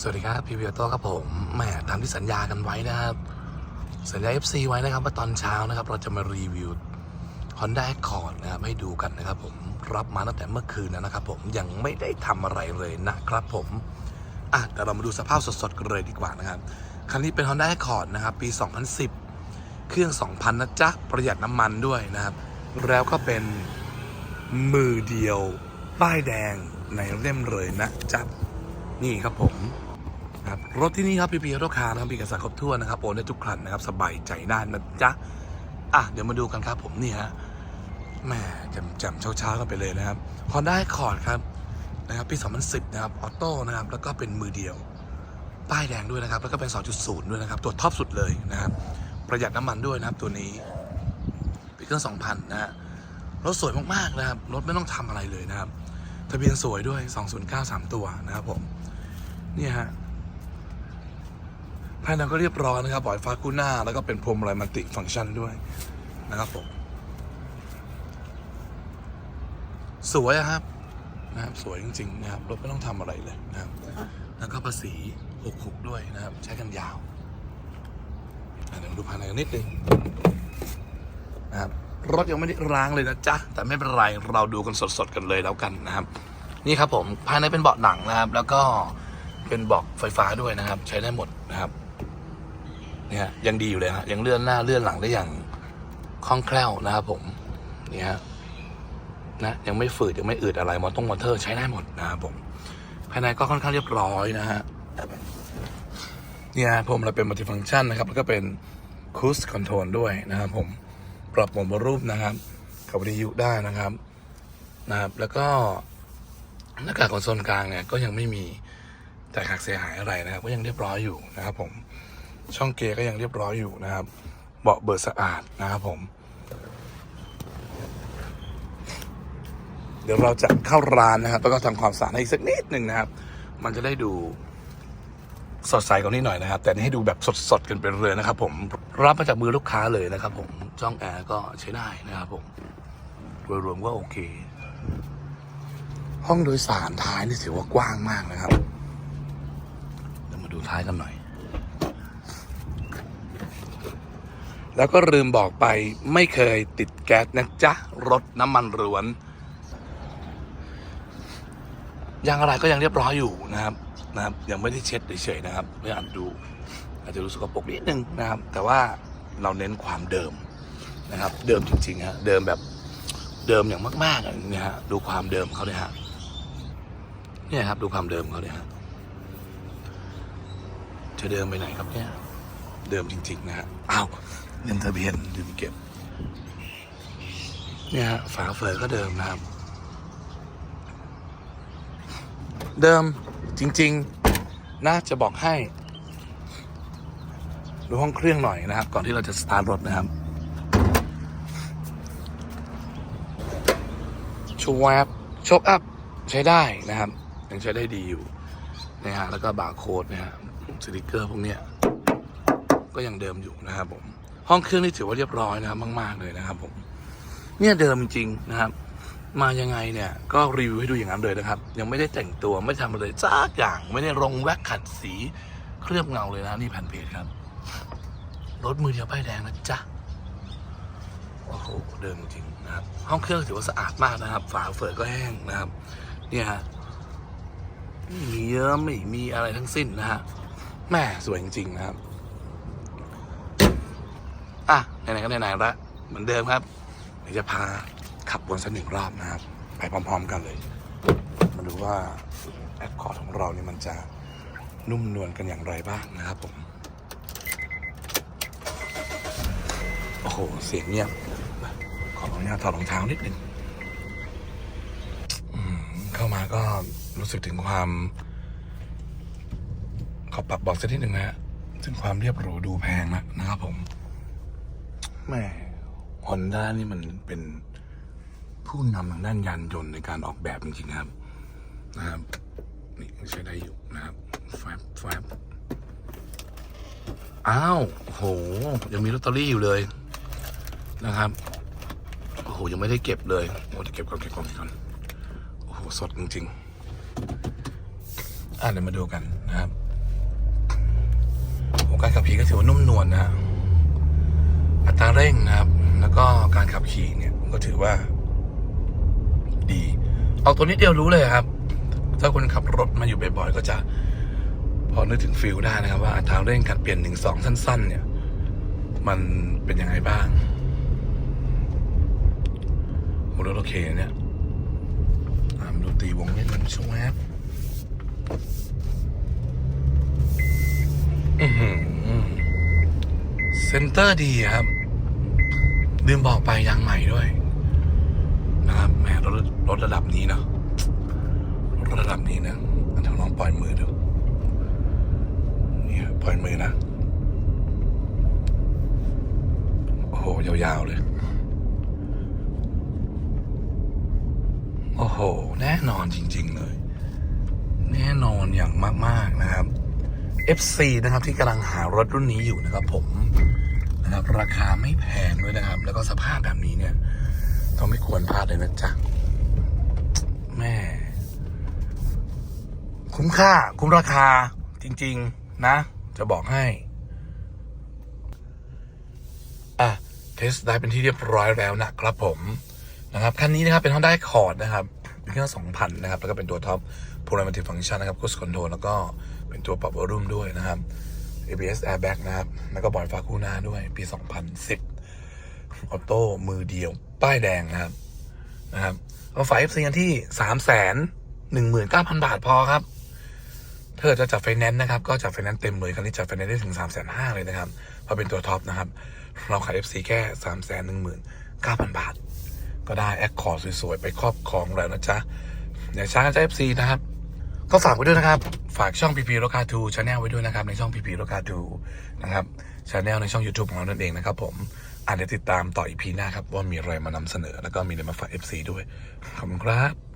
สวัสดีครับพี่เวียโต้ครับผมแหมตามที่สัญญากันไว้นะครับ สัญญา FC ไว้นะครับว่าตอนเช้านะครับ เราจะมารีวิว Honda Accord นะครับให้ดูกันนะครับ ผมรับมาตั้งแต่เมื่อคืนแล้วนะครับ ผมยังไม่ได้ทำอะไรเลยนะครับ ผมอะเดี๋ยวเรามาดูสภาพสดๆกันเลยดีกว่านะครับคันนี้เป็น Honda Accord นะครับ ปี 2010 เครื่อง 2,000 นะจ๊ะ ประหยัดน้ำมันด้วยนะครับ แล้วก็เป็นมือเดียวป้ายแดงในเล่มเลยนะจ๊ะนี่ครับผม นะครับรถที่นี่ครับพีพีออโต้คานะครับมีเอกสารครบถ้วนนะครับโอนได้ทุกคันนะครับสบายใจได้นะจ๊ะอะเดี๋ยวมาดูกันครับผมนี่ฮะแหม่จำๆเช้าๆกันไปเลยนะครับ Honda Accord ครับนะครับปี2010นะครับออโต้นะครับแล้วก็เป็นมือเดียว ป้ายแดงด้วยนะครับ แล้วก็เป็น 2.0 ด้วยนะครับ ตัวท็อปสุดเลยนะครับ ประหยัดน้ำมันด้วยนะครับตัวนี้ป็นเครื่อง2,000นะฮะรถสวยมากๆนะครับรถไม่ต้องทำอะไรเลยนะครับ ทะเบียนสวยด้วย 2093 ตัวนะครับผม เนี่ยฮะ ภายในก็เรียบร้อยนะครับบอยฟ้าคู่หน้า แล้วก็เป็นพรมอะไรมันติฟังก์ชันด้วยนะครับผมสวยครับนะครับสวยจริงๆนะครับรถไม่ต้องทำอะไรเลยนะครับ แล้วก็ภาษี66ด้วยนะครับ ใช้กันยาวเดี๋ยวดูภายในกันนิดนึงนะครับรถยังไม่ได้ร้างเลยนะจ๊ะแต่ไม่เป็นไรเราดูกันสดๆกันเลยแล้วกันนะครับ นี่ครับผมภายในเป็นเบาะหนังนะครับ แล้วก็เป็นเบาะไฟฟ้าด้วยนะครับ ใช้ได้หมดนะครับ เนี่ยยังดีอยู่เลยฮะยังเลื่อนหน้าเลื่อนหลังได้อย่างคล่องแคล่วนะครับผมเนี่ฮะนะยังไม่ฝืดยังไม่อืดอะไรมอตงมอเตอร์ใช้ได้หมดนะครับผมภายในก็ค่อนข้างเรียบร้อยนะฮะเนี่ยผมเราเป็นมัลติฟังก์ชันนะครับแล้วก็เป็นคูสคอนโทรลด้วยนะครับผมปรับโหมดบรูปนะครับกับวิทยุได้นะครับนะครับ แล้วก็หน้ากากคอนโซลกลางเนี่ยก็ยังไม่มีแตกหักเสียหายอะไรนะครับ ก็ยังเรียบร้อยอยู่นะครับผม ช่องเกย์ก็ยังเรียบร้อยอยู่นะครับ เบาะเบิดสะอาดนะครับผม เดี๋ยวเราจะเข้าร้านนะครับ แล้วก็ทำความสะอาดให้อีกสักนิดหนึ่งนะครับ มันจะได้ดูสดใสกว่านี้หน่อยนะครับ แต่นี่ให้ดูแบบสดๆกันไปเลยนะครับผมรับมาจากมือลูกค้าเลยนะครับ ผมช่องแอร์ก็ใช้ได้นะครับผมโดยรวมก็โอเค ห้องโดยสารท้ายนี่ถือว่ากว้างมากนะครับเดี๋ยวมาดูท้ายกันหน่อย แล้วก็ลืมบอกไปไม่เคยติดแก๊สนะจ๊ะ รถน้ำมันล้วนยางอะไรก็ยังเรียบร้อยอยู่นะครับนะครับ ยังไม่ได้เช็ดเฉยๆนะครับไม่อาจดู อาจจะรู้สึกปรกนิดนึงนะครับ แต่ว่าเราเน้นความเดิมนะครับ เดิมจริงๆฮะเดิมแบบเดิมอย่างมากๆอะเนี่ยฮะดูความเดิมเขาเลยฮะเนี่ยครับ ดูความเดิมเขาเลยฮะจะเดิมไปไหนครับเนี่ย เดิมจริง ๆ นะฮะอ้าว เงินทะเบียนลืมเก็บ เนี่ยฮะฝาเฟยก็เดิมนะครับ เดิมจริง ๆ น่าจะบอกให้ ดูห้องเครื่องหน่อยนะครับ ก่อนที่เราจะสตาร์ทรถนะครับชูแวบชคอัพใช้ได้นะครับ ยังใช้ได้ดีอยู่นะฮะแล้วก็บาร์โค้ดนะฮะสติกเกอร์พวกเนี้ยก็ยังเดิมอยู่นะครับผม ห้องเครื่องนี่ถือว่าเรียบร้อยนะครับมาก ๆ เลยนะครับผมเนี่ยเดิมจริงนะครับ มายังไงเนี่ยก็รีวิวให้ดูอย่างนั้นเลยนะครับ ยังไม่ได้แต่งตัวไม่ทำอะไรสักอย่างไม่ได้ลงแว็กขัดสีเคลือบเงาเลยนะนี่แผ่นเพจครับรถมือเดียวป้ายแดงนะจ๊ะโอ้โหเดิมจริงนะครับ ห้องเครื่องถือว่าสะอาดมากนะครับ ฝาเฟือก็แห้งนะครับ เนี่ยฮะไม่มีเยอะไม่มีอะไรทั้งสิ้นนะฮะแม่สวยจริงๆนะครับ อะไหนๆก็ไหนๆละเหมือนเดิมครับเดี๋ยวจะพาขับวนสักหนึ่งรอบนะครับ ไปพร้อม ๆ กันเลย มาดูว่าแอดคอร์ดของเราเนี่ยมันจะนุ่มนวลกันอย่างไรบ้างนะครับผม โอ้โห เสียงเงียบ ขออนุญาตถอดรองเท้านิดนึงเข้ามาก็รู้สึกถึงความ ขอปรับบอกสักนิดหนึ่งนะฮะถึงความเรียบหรูดูแพงนะนะครับผม แม่ฮอนด้านี่มันเป็นผู้นำทางด้านยานยนต์ในการออกแบบจริงๆครับ นะครับ นี่ใช้ได้อยู่นะครับแฟบแฟบอ้าวโห ยังมีลอตเตอรี่อยู่เลยนะครับโอ้โหยังไม่ได้เก็บเลยโอ้จะเก็บก่อนเก็บก่อนเก็บก่อนโอ้โหสดจริงๆอะเดี๋ยวมาดูกันนะครับของการขับขี่ก็ถือว่านุ่มนวลนะฮะ อัตราเร่งนะครับ แล้วก็การขับขี่เนี่ยก็ถือว่า ดีเอาตัวนิดเดียวรู้เลยครับ ถ้าคนขับรถมาอยู่บ่อยๆก็จะ พอนึกถึงฟิลได้นะครับ ว่าอัตราเร่งการเปลี่ยนหนึ่งสองสั้น ๆ เนี่ย มันเป็นยังไงบ้างโหรถโอเคเนี่ยอ่ามาดูตีวงเล่นมันช่วงแอปอือหือเซนเตอร์ดีครับ ลืมบอกไปยางใหม่ด้วย นะครับแหมรถรถระดับนี้เนาะรถระดับนี้นะอันทางน้องปล่อยมือดูเนี่ยปล่อยมือนะโอ้โหยาวๆเลย โอ้โห แน่นอนจริง ๆ เลย แน่นอนอย่างมาก ๆนะครับ FC นะครับที่กำลังหารถรุ่นนี้อยู่นะครับผม นะครับ ราคาไม่แพงด้วยนะครับ แล้วก็สภาพแบบนี้เนี่ยต้องไม่ควรพลาดเลยนะจ๊ะแม่ คุ้มค่า คุ้มราคาจริง ๆ นะ จะบอกให้ อะ เทสได้เป็นที่เรียบร้อยแล้วนะครับผมนะครับคันนี้นะครับเป็น Honda Accord นะครับเป็นเครื่อง2,000 นะครับ แล้วก็เป็นตัวท็อป Programmatic Function นะครับ Cruise Control แล้วก็เป็นตัวปรับอารมณ์ด้วยนะครับ ABS Airbag นะครับ แล้วก็บอร์ดฟ้าคู่หน้าด้วย ปี 2010 ออโต้มือเดียว ป้ายแดงนะครับ นะครับเอาฝาก FC กันที่ 3 1 9 0 0 0 บาทพอครับถ้าเกิดจะจัดไฟแนนซ์นะครับ ก็จัดไฟแนนซ์เต็มเลยครั้นี้จัดไฟแนนซ์ได้ถึง 3 5 0 0 0เลยนะครับเพราะเป็นตัวท็อปนะครับ เราขาย FC แค่ 3 1 9 0 0 0 บาท ก็ได้แอคคอร์สวยๆ ไปครอบครองแล้วนะจ๊ะอย่าช้ากันจ้ะ FC นะครับ ก็ฝากไว้ด้วยนะครับ ฝากช่องพีพีโรคาทูชาแนลไว้ด้วยนะครับ ในช่องพีพีโรคาทูนะครับชาแนลในช่อง YouTube ของเรานั่นเองนะครับผมอาจจะติดตามต่ออีพีหน้าครับ ว่ามีอะไรมานำเสนอ แล้วก็มีอะไรมาฝาก FC ด้วย ขอบคุณครับ